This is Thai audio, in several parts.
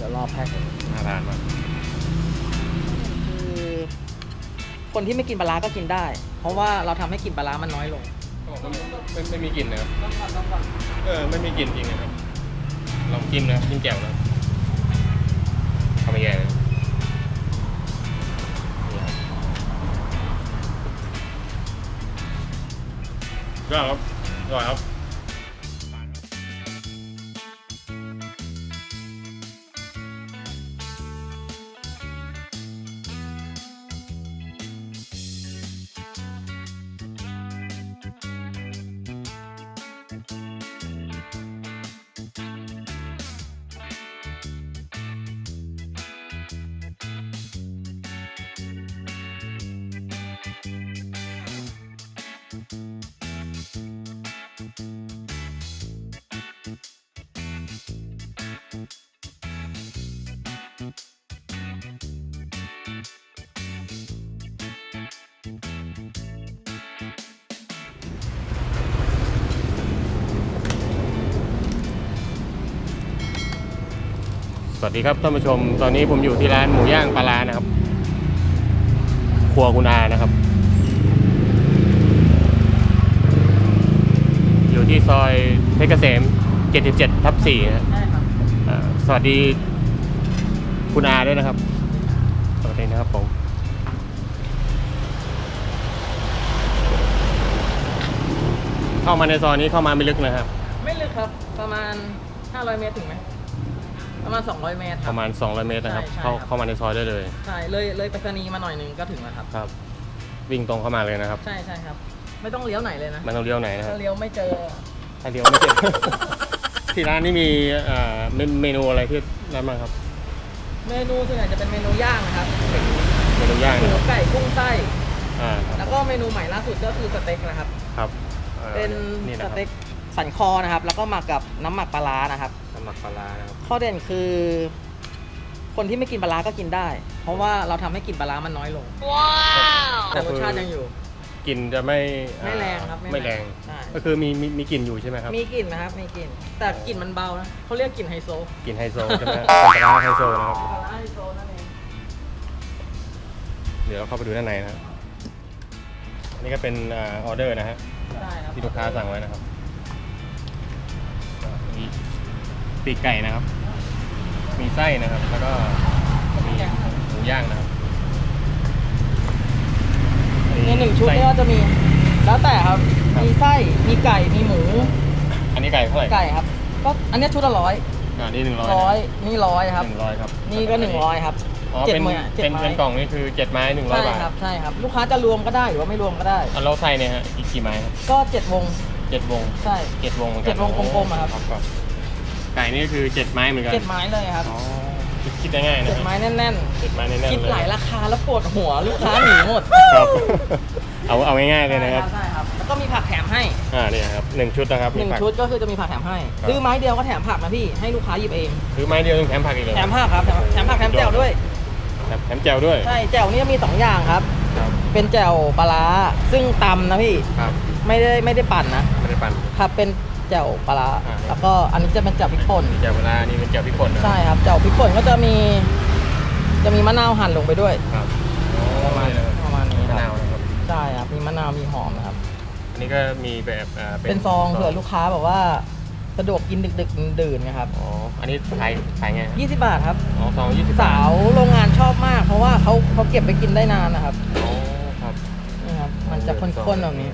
ดี๋ยวรอแพ็คน่าทานมากคือคนที่ไม่กินปลาร้าก็กินได้ เพราะว่าเราทำให้กลิ่นปลาร้ามันน้อยลงไม่ไม่มีกลิ่นนะครับเออไม่มีกลิ่นจริงนะครับลองจิ้มนะครับจิ้มแจ่วนะทำยังไงนะนี่ครับก็ครับอร่อยครับ สวัสดีครับท่านผู้ชม ตอนนี้ผมอยู่ที่ร้านหมูย่างปลาร้านะครับ ครัวคุณอานะครับ อยู่ ที่ซอยเพชรเกษม 77 ทับ4นะฮะใช่ครับอ่าสวัสดีคุณอาด้วยนะครับ สวัสดีนะครับผม เข้ามาในซอยนี้เข้ามาไม่ลึกนะครับ ไม่ลึกครับประมาณ 500 เมตรถึงไหมประมาณ 200 เมตรคปรับ ระมาณ 200 เมตรนะครับ ใช่ใช่ เข้าครับเข้ามาในซอยได้เลย ใช่เลยเลยไปรษณีย์มาหน่อยหนึงก็ถึงแล้วครับ ครับ วิ่งตรงเข้ามาเลยนะครับ ใช่ใช่ครับ ไม่ต้องเลี้ยวไหนเลยนะไมันต้องเลี้ยวไหนนะครับถ้าเลี้ยวไม่เจอ ถ้าเลี้ยวไม่เจอ ที่ร้านนี้มีอ่าเมนเมนูอะไรที่ร้านบ้างครับเมนูส่วนใหญ่จะเป็นเมนูย่างนะครับเมนูย่างหมูนะครับไก่กุ้งไส้ อ่าครับแล้วก็เมนูใหม่ล่าสุดก็คือสเต็กนะครับ ครับอ่าเป็นนี่สนะครับเต็กสันคอนะครับ แล้วก็หมักกับน้ำหมักปลาร้านะครับ น้ำหมักปลาร้านะครับข้อเด่นคือ คนที่ไม่กินปลาร้าก็กินได้ เพราะว่าเราทำให้กลิ่นปลาร้ามันน้อยลง แต่รสชาติยังอยู่ กลิ่นจะไม่ไม่แรงครับไม่แรง ใช่ ก็คือมีมีมีกลิ่นอยู่ใช่ไหมครับมีกลิ่นนะครับมีกลิ่น แต่กลิ่นมันเบานะเขาเรียกกลิ่นไฮโซกลิ่นไฮโซใช่ไหมเป็นปลาร้าไฮโซนะครับ ปลาร้าไฮโซนั่นเองเดี๋ยวเราเข้าไปดูด้านในนะครับอันนี้ก็เป็นอ่าออเดอร์นะฮะได้ครับที่ลูกค้าสั่งไว้นะครับมีปีกไก่นะครับ มีไส้นะครับ แล้วก็มีหมูย่างนะครับ ในหนึ่งชุดไส้เนี่ยก็จะมี แล้วแต่ครับครับ มีไส้ มีไก่ มีหมู อันนี้ไก่เท่าไหร่ไก่ครับ ก็อันเนี้ยชุดละร้อยอ่านี่หนึ่งร้อยร้อยนี่ร้อยครับหนึ่งร้อยครับ นี่ก็หนึ่งร้อยครับอ๋อเจ็ดเป็นไม้เจ็ดเป็นไม้เป็นกล่องนี่คือเจ็ดไม้หนึ่งร้อยใช่บาทครับ ใช่ครับ ลูกค้าจะรวมก็ได้หรือว่าไม่รวมก็ได้อันเราไส้เนี่ยฮะอีกกี่ไม้ครับก็เจ็ดวง เจ็ดวงใช่ เจ็ดวงหมือนกันเจ็ดวงกลมๆอะครับครับ ไก่นี่คือเจ็ดไม้เหมือนกัน เจ็ดไม้เลยครับ อ๋อ คิดคิดได้ง่ายนะเจ็ดไม้แน่นเจ็ดไม้แน่นๆๆเลยคิดหลายราคาแล้วปวดหัวลูกค้าหนีหมดครับ เอาเอาง่ายๆเลยนะครับใช่ครับ แล้วก็มีผักแถมให้อ่านี่ครับหนึ่งชุดนะครับหนึ่งมีผัก ชุดก็คือจะมีผักแถมให้ ครับ ซื้อไม้เดียวก็แถมผักนะพี่ ให้ลูกค้าหยิบเองคือไม้เดียวต้องแถมผักอีกเลยแถมผักครับ แถมแถมผักแถมแจ่วด้วยแถมแถมแจ่วด้วย ใช่ แจ่วนี่มีสองอย่างครับ ครับ เป็นแจ่วปลาร้าซึ่งตำนะพี่ ครับไม่ได้ไม่ได้ปั่นนะไม่ได้ปั่น ครับเป็น แจ่วปลาร้าอ่า แล้วก็อันนี้จะเป็นแจ่วพริกป่น แจ่วเวลานี่เป็นแจ่วพริกป่นนะใช่ครับแจ่วพริกป่นก็จะมี จะมีมะนาวหั่นลงไปด้วย ครับประมาณนี้นะครับประมาณนี้มะคนารัวบนะครับ ใช่ครับมีมะนาวมีหอมนะครับ อันนี้ก็มีแบบอ่าเป็นซองเผื่อลูกค้าแบบว่าสะดวกกินดึกๆดื่นๆนะครับอ๋อ อันนี้ขายขายไงครับ20 บาทครับ อ๋อซองยี่สิบสาวโรงงานชอบมาก เพราะว่าเขาเขาเก็บไปกินได้นานนะครับอ๋อครับนี่ครับมันจะข้นๆแบบนี้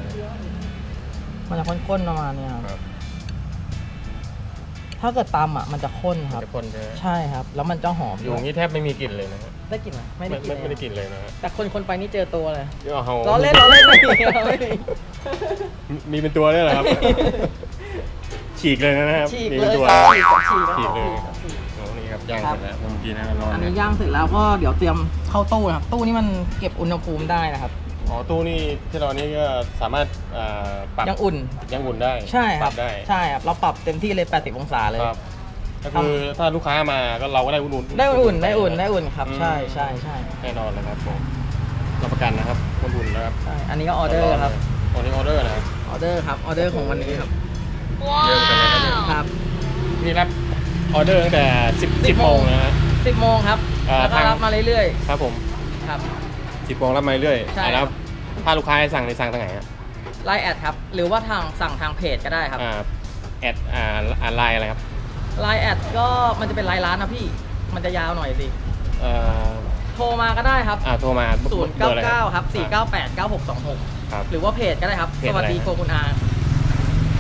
มันจะข้นๆประมาณนี้ครับ ครับ ถ้าเกิดตำอะมันจะข้นครับ จะคนใช่ไหมใช่ครับ แล้วมันจะหอมอยู่อย่างนี้แทบไม่มีกลิ่นเลยนะฮะได้กลิ่นไหมไม่ได้ไม่กลิ่นไม่ได้กเลยลิ่นเลยนะฮะแต่คนคนไปนี่เจอตัวเลยเดี๋ยวเอาล้อเล่นล้อเล่นไม่มีไม่มีมีเป็นตัวด้วยเหรอครับ ฉีกเลยนะครับฉีกมีเลป็นยตัวครับฉีกฉีกฉีกเลยครับฉีกโอ้นี่ครับย่างครัเสบร็จแล้วเมื่อกี้นะร้อนอันๆนี้นะย่างเสร็จแล้วก็เดี๋ยวเตรียมเข้าตู้นะครับ ตู้นี้มันเก็บอุณหภูมิได้นะครับ อ๋อตู้นี่ที่เรานี่ก็สามารถอ่าปรับยังอุ่น ยังอุ่นได้ใช่คปรัรับบได้ใช่ครับเราปรับเต็มที่เลย 80 องศาเลย ครับ ก็คือถ้าลูกค้ามาก็เราก็ได้อุ่นๆได้อุ่นๆได้อุ่นได้อุ่นครับอืมใช่ใช่ใช่แน่นอนนะครับผมรับประกันนะครับอุ่นๆนะครับ ใช่อันนี้ก็ออเดอร์ครับอันนี้ออเดอร์นะครับออเดอร์ครับออเดอร์ของวันนี้ครับเยอะเหมือนกันนะครับเนี่ยครับ นี่รับออเดอร์ตั้งแต่10 10 10โมงนะฮะสิบโมงครับอ่าแล้วก็ทาง รับมาเรื่อยครับผม ๆ ครับ 10โมงรับมาเรื่อยใช่ อ่าแล้วครับ ถ้าลูกค้าให้สั่งในสั่งทางไหนฮะไลน์แอดครับ หรือว่าทางสั่งทางเพจก็ได้ครับอ่าแอดอ่าอ่าไลน์อะไรครับไลน์แอดก็มันจะเป็นไลน์ร้านนะพี่ มันจะยาวหน่อยสิเอ่อโทรมาก็ได้ครับอ่าโทรมา0 9บออะไร9ครับ4 9 8 9 6 2 6ครับ หรือว่าเพจก็ได้ครับ เพสจอะไร วัสดีฮะโกคุณอา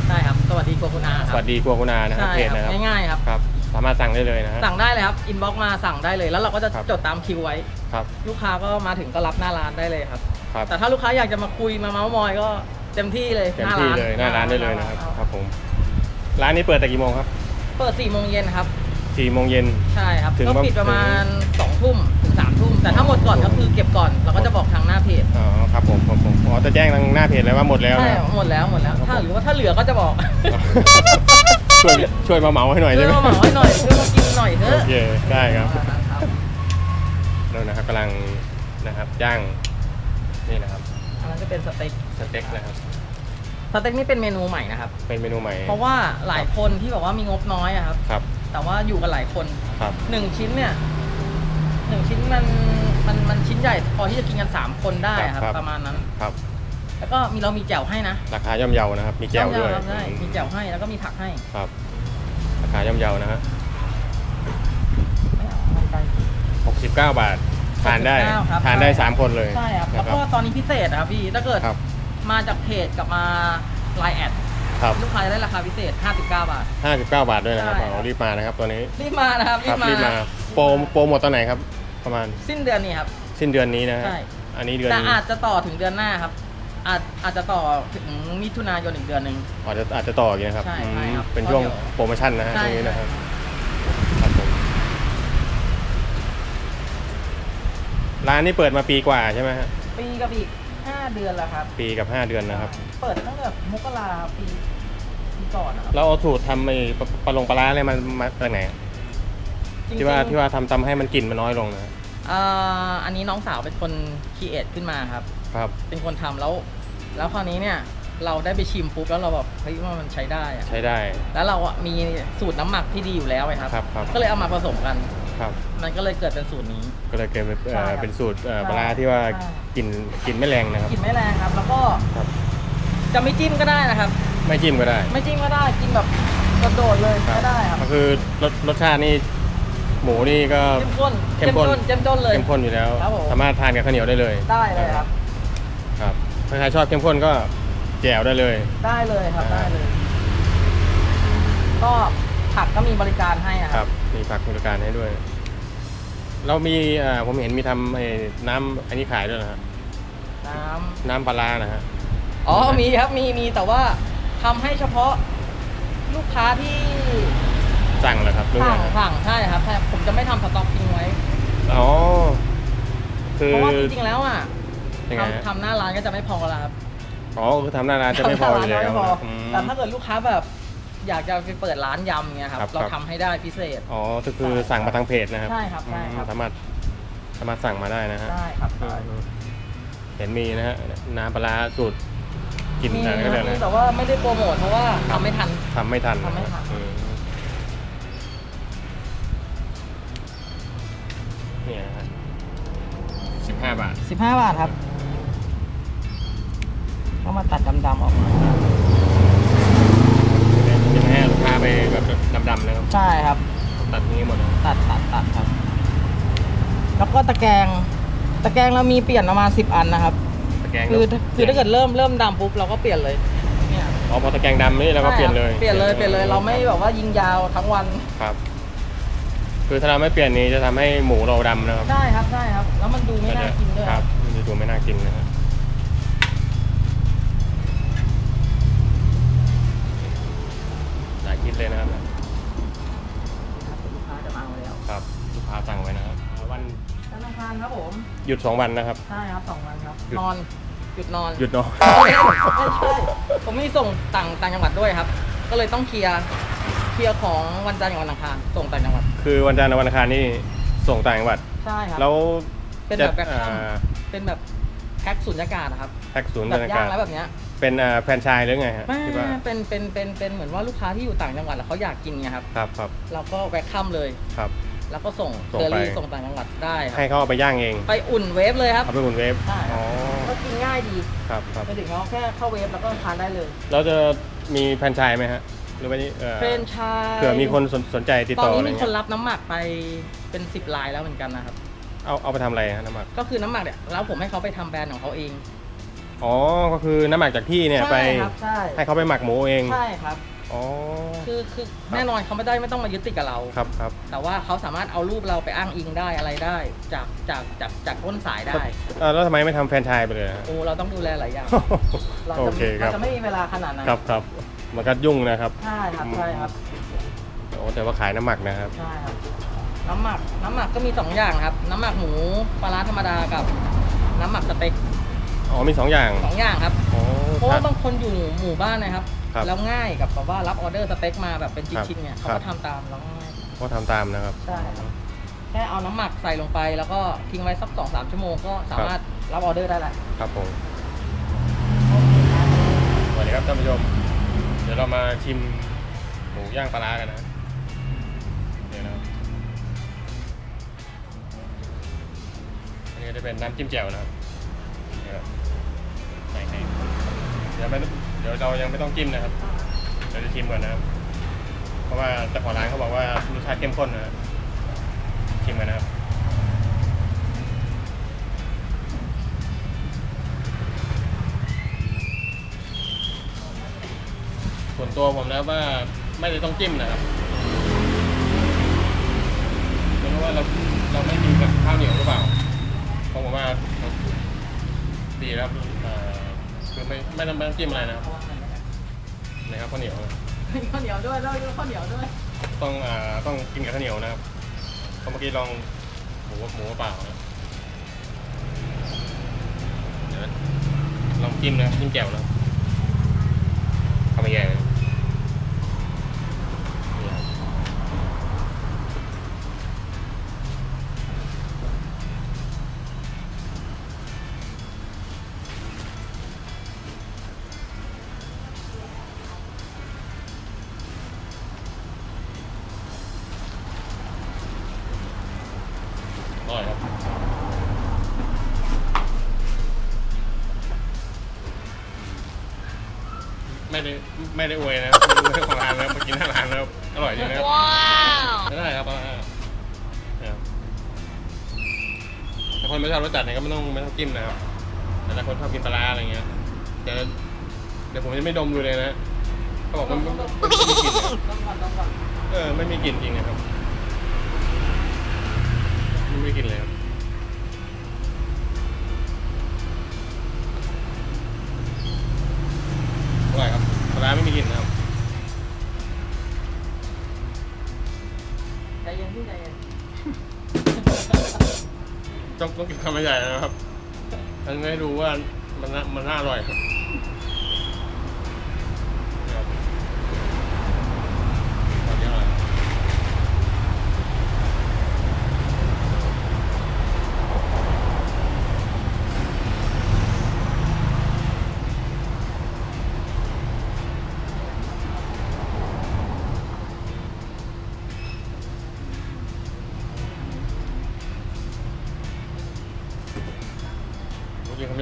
ได้ครับ สวัสดีโกคุณอาคสรับวัสดีครัวคุณอานะครับใช่เพจครับนะครับง่ายๆครับ ครับ สามารถสั่งได้เลยนะฮะ สั่งได้เลยครับอินบ็อกมาสั่งได้เลย แล้วเราก็จะครับ จดตามคิวไว้ ครับ ลูกค้าก็มาถึงก็รับหน้าร้านได้เลยครับ ครับ แต่ถ้าลูกค้าอยากจะมาคุยมาเมาส์มอยก็เต็มที่เลยเต็มที่เลยหน้าร้านได้เลยนะครับครับผมร้านนี้เปิดแต่กี่โมงครับเปิด4โมงเย็นครับ4โมงเย็นใช่ครับถึงก็ว่าปิดประมาณ2ทุ่มถึง3ทุ่มแต่ถ้าหมดก่อนก็คือเก็บก่อนเราก็จะบอกทางหน้าเพจอ๋อครับผมผมผมอ๋อจะแจ้งทางหน้าเพจเลยว่าหมดแล้วใช่นะหมดแล้วหมดแล้วถ้าครับผมหรือว่าถ้าเหลือก็จะบอกช่วยช่วยมาเหมาให้หน่อยช่ได้วยไหมมาเหมาให้หน่อยช่วยมากินหน่อยเถโออะเคได้ครับครับนู่นนะครับกำลังนะครับย่าง นี่นะครับอันนั้นจะเป็นสเต็กสเต็กนะครับสเต็กนี่เป็นเมนูใหม่นะครับ เป็นเมนูใหม่ เพราะว่าหลายคนที่แบบว่ามีงบน้อยอะครับ ครับ แต่ว่าอยู่กันหลายคนครับหนึ่งชิ้นเนี่ยหนึ่งชิ้นมันมันมันชิ้นใหญ่พอที่จะกินกันสามคนได้อะครับ ประมาณนั้น ครับ แล้วก็มีเรามีแจ่วให้นะราคาย่อมเยานะครับ มีแจ่วด้วยครับได้มีแจ่วให้แล้วก็มีผักให้ครับ ราคาย่อมเยานะฮะไม่เอาไม่ไกล69 บาท ทานได้69ครับทานได้ 3 คนเลยใช่ครับ นะแล้วก็ตอนนี้พิเศษนะครับพี่ ถ้าเกิดครับ มาจากเพจกับมาไลน์แอดครับลูกค้าจะได้ราคาพิเศษ 59 บาท 59 บาทด้วยนะครับใช่ครับเอารีบมานะครับตัวนี้รีบมานะครับครับรีบมาโปรโปรหมดตอนไหนครับ ประมาณสิ้นเดือนนี้ครับ สิ้นเดือนนี้นะฮะใช่ อันนี้เดือนแต่นี้อาจจะต่อถึงเดือนหน้าครับ อาจอาจจะต่อถึงมิถุนายนอีกเดือนหนึ่ง อาจจะอาจจะต่ออีกนะครับใช่อืมใช่ครับเป็นช่วงเพราะเดี๋ยว โปรโมชั่นนะฮะใช่ตรงนี้นะครับครับผม ร้านนี้เปิดมาปีกว่าใช่ไหมฮะปีกับอีก5เดือนแล้วครับปีกับ5เดือนนะครับ เปิดตั้งแต่มกราปีปีก่อนนะครับเราเอาสูตรทำไอ้ปลาปลาลงปลาร้าอะไรมันมาจากไหนจริงๆที่ว่าที่ว่าทำทำให้มันกลิ่นมันน้อยลงนะฮะอ่าอันนี้น้องสาวเป็นคนคีเอทขึ้นมาครับ ครับ เป็นคนทำแล้ว แล้วคราวนี้เนี่ยเราได้ไปชิมปุ๊บแล้วเราแบบเฮ้ยว่ามันใช้ได้อะใช้ได้ แล้วเราอะมีสูตรน้ำหมักที่ดีอยู่แล้วไงครับ ครับครับ ก็เลยเอามาผสมกัน ครับ มันก็เลยเกิดเป็นสูตรนี้ ก็เลยเกิดเป็นเอ่อใช่ครับเป็นสูตรเอ่อใช่ปลาร้าที่ว่าใช่กลิ่นกลิ่นไม่แรงนะครับ กลิ่นไม่แรงครับ แล้วก็ครับ จะไม่จิ้มก็ได้นะครับ ไม่จิ้มก็ได้ไม่จิ้มก็ได้กินแบบโดดๆเลยก็ได้ครับก็คือรสรสชาตินี่หมูนี่ก็ เข้มข้นเข้มข้น เข้มข้นเลย เข้มข้นอยู่แล้ว ครับผม สามารถทานกับข้าวเหนียวได้เลยได้เลยครับ ครับถ้าใครชอบเข้มข้นก็แจ่วได้เลย ได้เลยครับอ่าได้เลย ก็ ผักก็มีบริการให้อะคครัรับ บ มีผักบริการให้ด้วย เรามีอ่าผมเห็นมีทำไอ้น้ำอันนี้ขายด้วยนะฮะน้น้ำปลาร้านะฮะำอ๋อ มีครับ มี มี แต่ว่าทำให้เฉพาะลูกค้าที่สั่งเหรอครับหรือสั่งไงฮะสั่งใช่ครับใช่ผมจะไม่ทำสต็อกทิ้งไว้ อ๋อ คือเพราะว่าจริงๆ แล้วอะยังไงฮะทำทำหน้าร้านก็จะไม่พอแล้วครับอ๋อคือทำหน้าร้านจะไม่พออยู่ทำหน้าแล้วร้านจะไม่พออืมแต่ถ้าเกิดลูกค้าแบบ อยากจะไปเปิดร้านยำเงี้ยครับครับเราครับ ทำให้ได้พิเศษ อ๋อก็คือสั่งมาทางเพจนะครับใช่ครับใช่ครับ อืมสามารถสามารถสั่งมาได้นะฮะได้ครับอืได้มเห็นมีนะฮะน้ำปลาร้าสูตรกินมีอะไรก็ได้มีนะแต่ว่าไม่ได้โปรโมทเพราะว่าทำไม่ทัน ทำไม่ทันทำไม่ทัน อืมเนี่ยนะฮะสิบห้าบาท 15 บาทครับ ก็มาตัดดำๆออกมาจะ ไม่ให้ลูกค้าไปแบบดำๆนะครับ ใช่ครับ ตัดนี้หมดนะตัดตัดตัดครับ แล้วก็ตะแกรงตะแกรงเรามีเปลี่ยนประมาณ10อันนะครับ ตะแกรงคือคือถ้าเกิดเริ่มเริ่มดำปุ๊บเราก็เปลี่ยนเลยเนี่ยอ๋อพอตะแกรงดำนี่เราก็เปลี่ยนเลย เปลี่ยนเลยเปลี่ยนเลยเราไม่แบบว่ายิงยาวทั้งวันครับ คือถ้าเราไม่เปลี่ยนนี้จะทำให้หมูเราดำนะครับ ได้ครับได้ครับ แล้วมันดูไม่น่ากินด้วยครับมันจะดูไม่น่ากินนะฮะห หยุดสองวันนะครับ ใช่ครับสองวันครับ หยุด นอน หยุดนอนหยุดเนาะ ไม่ใช่ผมไม่ส่งต่างต่างจังหวัดด้วยครับ ก็เลยต้องเคลียร์เคลียร์ของวันจันทร์กับวันอังคารส่งต่างจังหวัดคือวันจันทร์กับวันอังคารนี่ส่งต่างจังหวัด ใช่ครับแล้วเป็นแบบจะแบบอ่าเป็นแบบแพ็คสุญญากาศนะครับแพ็กศูนย์แบบบรรยาย่างกาศแล้วแบบเนี้ยเป็นอ่าแฟรนไชส์หรือไงฮะไม่ที่ว่าเป็นเป็นเป็นเป็นเหมือนว่าลูกค้าที่อยู่ต่างจังหวัดแล้วเขาอยากกินไงครับ ครับครับเราก็แวะค่ำเลย ครับ แล้วก็ส่งส่งเคอรี่ไปส่งต่างจังหวัดได้คให้รับเขาเอาไปย่างเอง ไปอุ่นเวฟเลยครับ เอาไปอุ่นเวฟใช่ครับ อ๋อก็กินง่ายดีครับครับไปถึงเขาแค่เข้าเวฟแล้วก็ทานได้เลยเราจะมีแฟรนไชส์ไหมฮะ หรือว่านี่อ่อเฟรนไชายเผื่อมีคนสนสนใจติดตอต่นอนี้อะไรมีเงี้คนยรับน้ำหมักไปเป็นสิบลายแล้วเหมือนกันนะครับ เอาเอาไปทำอะไรฮะน้ำหมัก ก็คือน้ำหมักเนี่ยแล้วผมให้เขาไปทำแบรนด์ของเขาเองอ๋อ ก็คือน้ำหมักจากที่เนี่ยไปใช่ครับใช่ให้เขาไปหมักหมูเอง ใช่ครับ อ๋อ คือคือแน่นอนเขาไม่ได้ไม่ต้องมายึดติดกับเรา ครับครับแต่ว่าเขาสามารถเอารูปเราไปอ้างอิงได้อะไรได้ จากจากจากจากต้นสายได้ เอ่อแล้วทำไมไม่ทำแฟรนไชส์ไปเลยฮะ โอ้เราต้องดูแลหลายอย่าง เราโอจะเคคเรารับจะไม่มีเวลาขนาดนั้นครับครับมันก็ยุ่งนะครับใช่ครับใช่ครับโอ้แต่ว่าขายน้ำหมักนะครับ ใช่ครับ น้ำหมักน้ำหมักก็มีสองอย่างครับ น้ำหมักหมูปลาร้าธรรมดากับ น้ำหมักสเต็กอ๋อมีสองอย่างสองอย่างครับ อ๋อ เพราะว่าถ้าบางคนอยู่หมู่บ้านนะครับ ครับแล้วง่ายกับแบบว่ารับออเดอร์สเต็กมาแบบเป็นครับชิ้นๆเนี่ยเขาครัก็บ ทำตามแล้วง่ายก็ทำตามนะครับ ใช่ครับแค่เอาน้ำหมักใส่ลงไป แล้วก็ทิ้งไว้สักสองสามชั่วโมงก็สามารถรับออเดอร์ได้แล้วครับผม สวัสดีครับท่านผู้ชม เดี๋ยวเรามาชิมหมูย่างปลาร้ากันนะเดี๋ยวนะครับอันนี้ก็จะเป็นน้ำจิ้มแจ่วนะครับ เดี๋ยวไม่เดี๋ยวเรายังไม่ต้องจิ้มนะครับเดี๋ยวจะชิมก่อนนะครับ เพราะว่าเจ้าของร้านเขาบอกว่ารสชาติเข้มข้นนะครับชิมกันนะครับส่วนตัวผมนะว่าไม่ได้ต้องจิ้มนะครับเพราะว่าเราเราไม่กินกับข้าวเหนียวหรือเปล่าเพราะผมว่าดีแล้ว ไม่ไม่ต้องไม่ต้องจิ้มอะไรนะครับนะครับข้าวเหนียวนะข้าวเหนียวด้วยด้วยข้าวเหนียวด้วยต้องอ่าต้องกินกับข้าวเหนียวนะครับเพราะเมื่อกี้ลองหมูหมูเปล่านะเดี๋ยวนะลองจิ้มนะจิ้มแจ่วนะทำไมแย่เลย ไม่ได้ไม่ได้อวยนะครับไม่ได้ของร้านนะครับมากินที่ร้านแล้วอร่อยจริงนะครับว้าวไม่ได้ครับอ่าเนี่ยถ้าคนไม่ชอบรสจัดเนี่ยก็ไม่ต้องไม่ต้องจิ้มนะครับแต่ถ้าคนชอบกินปลาร้าอะไรเงี้ยเดี๋ยวเดี๋ยวผมจะไม่ดมดูเลยนะเขาบอกมันมันมันไม่มีกลิ่นเลยต้องก่อนต้องก่อน เออไม่มีกลิ่นจริงนะครับไม่มีกลิ่นเลยครับ ต้องกินคำใหญ่นะครับอันนี้ให้ดูว่ามันน่ามันน่าอร่อยครับ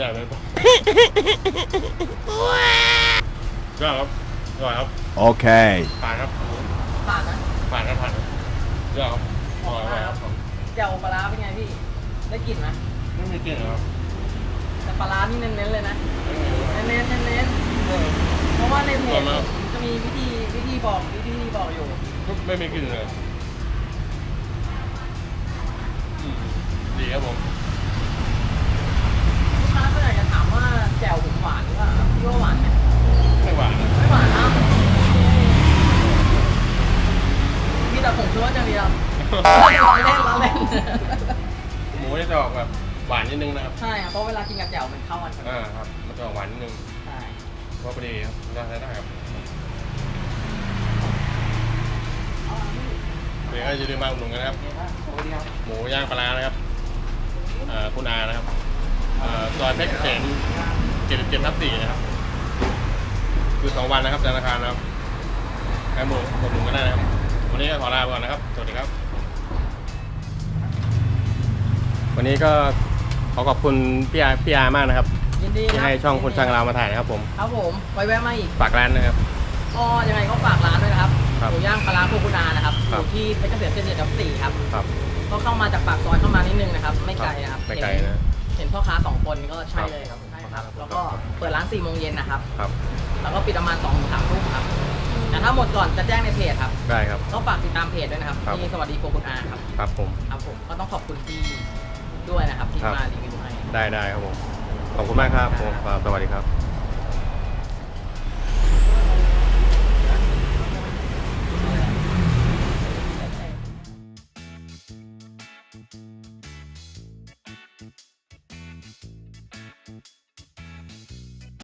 ญ่ไปปะก็ครับอร่อยครับ Okay. ผ่านครับผ่านนะผ่านครับผ่านครับก็ครับอร่อยอร่อยครับผมเจียวปลาร้าเป็นไงพี่ ได้กลิ่นไหมไม่มีกลิ่นเหรอครับแต่ปลาร้านี่เน้นๆเลยนะไม่มีครับเน้นๆเน้นเออ ๆเพราะว่าในเพจก่อนนะจะมีวิธีวิธีบอกวิธีบอกอยู่ไม่มีกลิ่นเลยอืมดีครับผม ลูกค้าก็อยากจะถามว่าแจ่วผมหวานหรือเปล่าครับพี่ว่าหวานไหมไม่หวานนะไม่หวานนะมีแต่ผงชูรสอย่างเดียวเราเล่นเราเล่น หมูนี่จะออกแบบหวานนิดนึงนะครับ ใช่ครับเพราะเวลากินกับแจ่วมันเข้ากันพอดีอ่าครับ มันจะออกหวานนิดนึงใช่เพราะพอดีครับได้ได้ได้ครับเดี๋ยวก็จะลืมมาอุดหนุนกันนะครับ สวัสดีครับ หมูย่างปลาร้านะครับอ่าคุณอานะครับอ่า ซอยเพชรเกษม77ทับ4นะครับ คือสองวันนะครับธนาคารนะครับแอมโบกดหนุนก็ได้นะครับ วันนี้ก็ขอลาไปก่อนนะครับ สวัสดีครับ วันนี้ก็ขอขอบคุณพี่อาพี่อามากนะครับ ยินดีที่รับให้ช่องคนช่างเรามาถ่ายนะครับผม ครับผมไว้แวะมาอีกฝากร้านนะครับก็ยังไงก็ฝากร้านด้วยนะครับครับหมูย่างปลาร้าโคกุนานะครับอครับ ยู่ที่เพชรเกษมเจ็ดเจ็ดทับสี่ครับ ครับก็เข้ามาจากปากซอยเข้ามานิดนึงนะครับ ไม่ไกลนะครับไม่ไกลนะ เห็นพ่อค้าสองคนก็ใช่ครับเลยครับใช่ครับ แล้วก็เปิดร้าน4ี่โมงเย็นนะครับ ครับ แล้วก็ปิดประมาณ2องถึงสามทุ่มครับ แต่ถ้าหมดก่อนจะแจ้งในเพจครับ ได้ครับ ก็ฝากติดตามเพจด้วยนะครับครับ ที่สวัสดีโกคุณอาครับ ครับผม ครับผม ก็ต้องขอบคุณพี่ด้วยนะครับที่ครับ มารีวิวให้ ได้ได้ครับผม ขอบคุณมากครับผมครับสวัสดีครับ